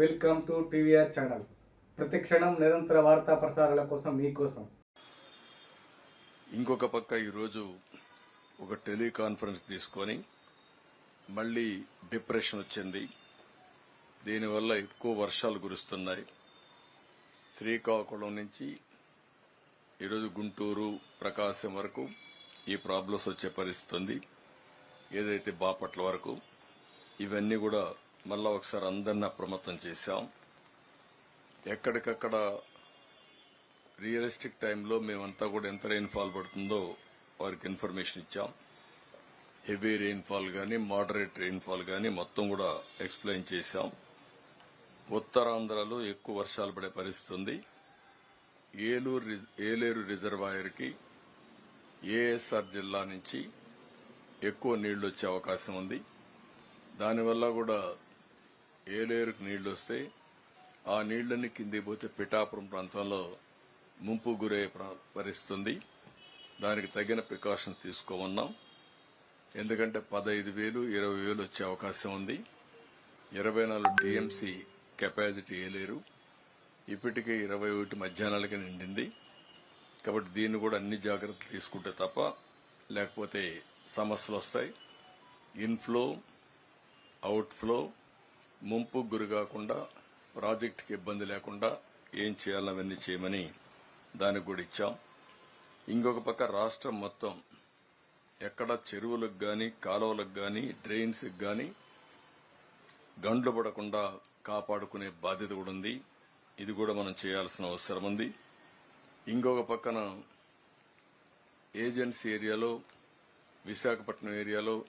Welcome to TVR channel. ప్రతి క్షణం నిరంతర వార్తా ప్రసారాల కోసం మీకోసం ఇంకొక పక్క ఈరోజు ఒక టెలికాన్ఫరెన్స్ తీసుకొని మళ్ళీ డిప్రెషన్ వచ్చింది. దీనివల్ల ఎక్కువ వర్షాలు కురుస్తున్నాయి. శ్రీకాకుళం నుంచి ఈరోజు గుంటూరు ప్రకాశం వరకు ఈ ప్రాబ్లమ్స్ వచ్చే పరిస్థితి ఉంది. ఏదైతే బాపట్ల వరకు ఇవన్నీ కూడా మళ్ళా ఒకసారి అందరినీ అప్రమత్తం చేశాం. ఎక్కడికక్కడ రియలిస్టిక్ టైంలో మేమంతా కూడా ఎంత రెయిన్ఫాల్ పడుతుందో వారికి ఇన్ఫర్మేషన్ ఇచ్చాం. హెవీ రెయిన్ఫాల్ గానీ మోడరేట్ రెయిన్ఫాల్ కానీ మొత్తం కూడా ఎక్స్ప్లెయిన్ చేశాం. ఉత్తరాంధ్రలో ఎక్కువ వర్షాలు పడే పరిస్థితి ఉంది. ఏలూరు రి- ఏలేరు రిజర్వాయర్కి ఏఎస్ఆర్ జిల్లా నుంచి ఎక్కువ నీళ్ళు వచ్చే అవకాశం ఉంది. దానివల్ల కూడా ఏలేరుకు నీళ్ళు వస్తే ఆ నీళ్ళన్నీ కిందికి పోతే పిఠాపురం ప్రాంతంలో ముంపు గురయ్యే ప్ర- దానికి తగిన ప్రికాషన్స్ తీసుకోమన్నాం. ఎందుకంటే పదహైదు వేలు ఇరవై వేలు వచ్చే అవకాశం ఉంది. ఇరవై నాలుగు టీఎంసీ కెపాసిటీ ఏలేరు. ఇప్పటికే ఇరవై ఒకటి మధ్యాహ్నాలకి నిండింది. కాబట్టి దీన్ని కూడా అన్ని జాగ్రత్తలు తీసుకుంటే తప్ప లేకపోతే సమస్యలు వస్తాయి. ఇన్ఫ్లో అవుట్ఫ్లో ముంపు గురి కాకుండా ప్రాజెక్టుకి ఇబ్బంది లేకుండా ఏం చేయాలో అవన్నీ చేయమని దానికి కూడా ఇచ్చాం. ఇంకొక పక్క రాష్ట్రం మొత్తం ఎక్కడ చెరువులకు గాని కాలువలకు గాని డ్రైన్స్ గాని గండ్లు పడకుండా కాపాడుకునే బాధ్యత కూడా ఉంది. ఇది కూడా మనం చేయాల్సిన అవసరం ఉంది. ఇంకొక పక్కన ఏజెన్సీ ఏరియాలో విశాఖపట్నం ఏరియాలో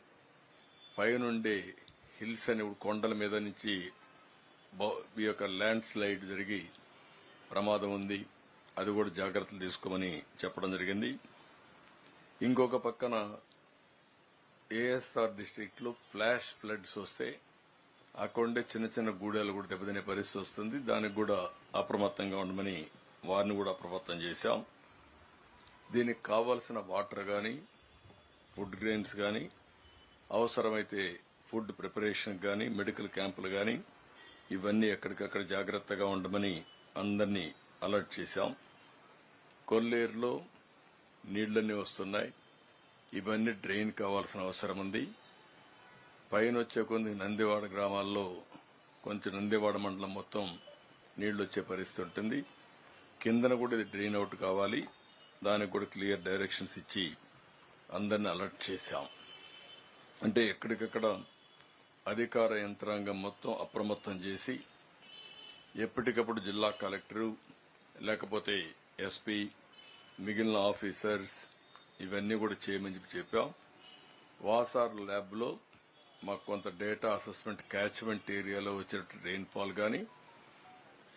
పైనుండే హిల్స్ అనే కొండల మీద నుంచి ఈ యొక్క ల్యాండ్ స్లైడ్ జరిగి ప్రమాదం ఉంది. అది కూడా జాగ్రత్తలు తీసుకోమని చెప్పడం జరిగింది. ఇంకొక పక్కన ఏఎస్ఆర్ డిస్టిక్లో ఫ్లాష్ ఫ్లడ్స్ వస్తే అక్కడుండే చిన్న చిన్న గూడాలు కూడా దెబ్బతినే పరిస్థితి వస్తుంది. దానికి కూడా అప్రమత్తంగా ఉండమని వారిని కూడా అప్రమత్తం చేశాం. దీనికి కావాల్సిన వాటర్ గాని ఫుడ్ గ్రెయిన్స్ గాని అవసరమైతే ఫుడ్ ప్రిపరేషన్ గాని మెడికల్ క్యాంపులు గాని ఇవన్నీ ఎక్కడికక్కడ జాగ్రత్తగా ఉండమని అందరినీ అలర్ట్ చేశాం. కొల్లేరులో నీళ్ళన్నీ వస్తున్నాయి. ఇవన్నీ డ్రైన్ కావాల్సిన అవసరం ఉంది. పైన వచ్చే కొన్ని నందివాడ గ్రామాల్లో కొంచెం నందివాడ మండలం మొత్తం నీళ్ళు వచ్చే పరిస్థితి ఉంటుంది. కిందన కూడా ఇది డ్రైన్ అవుట్ కావాలి. దానికి కూడా క్లియర్ డైరెక్షన్స్ ఇచ్చి అందరిని అలర్ట్ చేశాం. అంటే ఎక్కడికక్కడ అధికార యంత్రాంగం మొత్తం అప్రమత్తం చేసి ఎప్పటికప్పుడు జిల్లా కలెక్టరు లేకపోతే ఎస్పీ మిగిలిన ఆఫీసర్స్ ఇవన్నీ కూడా చేయమని చెప్పి చెప్పాం. వాసార్ ల్యాబ్లో మాకు కొంత డేటా అసెస్మెంట్ క్యాచ్మెంట్ ఏరియాలో వచ్చినట్టు రెయిన్ఫాల్ గాని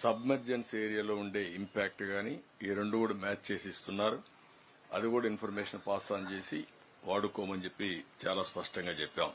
సబ్మర్జెన్స్ ఏరియాలో ఉండే ఇంపాక్ట్ గాని ఈ రెండు కూడా మ్యాచ్ చేసి ఇస్తున్నారు. అది కూడా ఇన్ఫర్మేషన్ పాస్ ఆన్ చేసి వాడుకోమని చెప్పి చాలా స్పష్టంగా చెప్పాం.